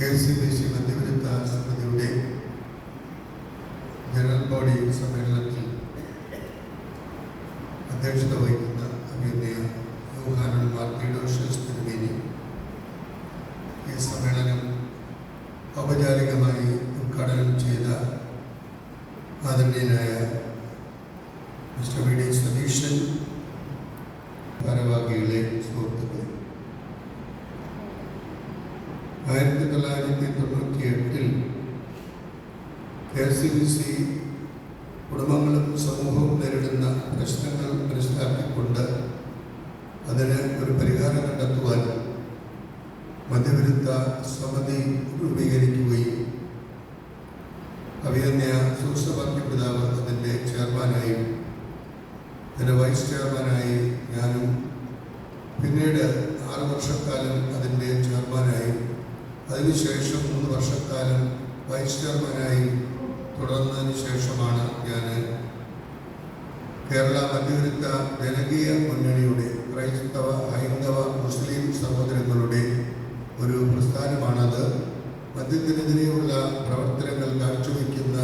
K C B C body സമ്മേളനത്തിൽ അധ്യക്ഷത വഹിക്കുന്ന അഭിനയ യൂഹാനൻ മാർട്ടിഡോഷ്യസ് തിരുമേനി. ഈ സമ്മേളനം ഔപചാരികമായി ഉദ്ഘാടനം ചെയ്ത ആദരണീയനായ മിസ്റ്റർ വി ഡി സതീശൻ ഭാരവാഹികളെ തൊള്ളായിരത്തി തൊണ്ണൂറ്റി എട്ടിൽ കെ സി ബി സി കുടുംബങ്ങളും സമൂഹവും നേരിടുന്ന പ്രശ്നങ്ങൾ മനസ്സിലാക്കിക്കൊണ്ട് അതിന് ഒരു പരിഹാരം കണ്ടെത്തുവാൻ മധ്യവിരുദ്ധ സമിതി രൂപീകരിക്കുകയും അഭിനന്യ സൂക്ഷ്മവാക്യ പിതാവ് അതിന്റെ ചെയർമാനായും അതിന്റെ വൈസ് ചെയർമാനായി ഞാനും പിന്നീട് ആറ് വർഷക്കാലം അതിനുശേഷം മൂന്ന് വർഷക്കാലം വൈസ് ചെയർമാനായി തുടർന്നതിന് ശേഷമാണ് ഞാൻ കേരള മധ്യവിരുദ്ധ ജനകീയ മുന്നണിയുടെ ക്രൈസ്തവ ഹൈന്ദവ മുസ്ലിം സഹോദരങ്ങളുടെ ഒരു പ്രസ്ഥാനമാണത്. മദ്യത്തിനെതിരെയുള്ള പ്രവർത്തനങ്ങൾ കാഴ്ചവെക്കുന്ന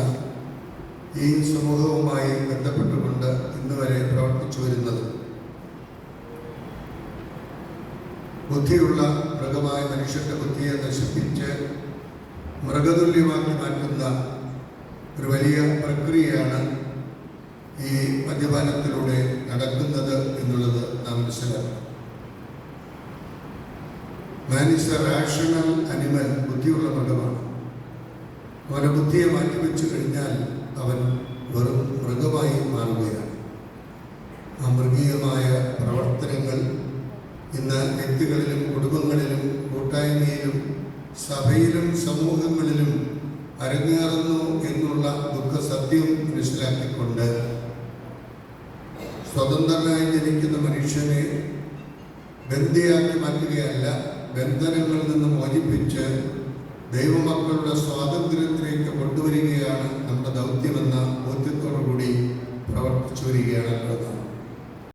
ഈ സമൂഹവുമായി ബന്ധപ്പെട്ടുകൊണ്ട് ഇന്ന് വരെ പ്രവർത്തിച്ചു വരുന്നത്. ബുദ്ധിയുള്ള മൃഗമായ മനുഷ്യന്റെ ബുദ്ധിയെ നശിപ്പിച്ച് മൃഗതുല്യമാക്കി മാറ്റുന്ന ഒരു വലിയ പ്രക്രിയയാണ് ഈ മദ്യപാനത്തിലൂടെ നടക്കുന്നത് എന്നുള്ളത് നാം മനസ്സിലാക്കണം. Man is a rational animal ബുദ്ധിയുള്ള മൃഗമാണ്. അവന്റെ ബുദ്ധിയെ മാറ്റിവെച്ചു കഴിഞ്ഞാൽ അവൻ വെറും മൃഗമായി മാറുകയാണ്. ആ മൃഗീയമായ പ്രവർത്തനങ്ങൾ ഇന്ന് വ്യക്തികളിലും കുടുംബങ്ങളിലും സഭയിലും സമൂഹങ്ങളിലും അരങ്ങേറുന്നു എന്നുള്ള ദുഃഖസത്യം മനസ്സിലാക്കിക്കൊണ്ട് സ്വതന്ത്രനായി ജനിക്കുന്ന മനുഷ്യനെ ബന്ധിയാക്കി മാറ്റുകയല്ല ബന്ധനങ്ങളിൽ നിന്ന് മോചിപ്പിച്ച് ദൈവമക്കളുടെ സ്വാതന്ത്ര്യത്തിലേക്ക് കൊണ്ടുവരികയാണ് നമ്മുടെ ദൗത്യമെന്ന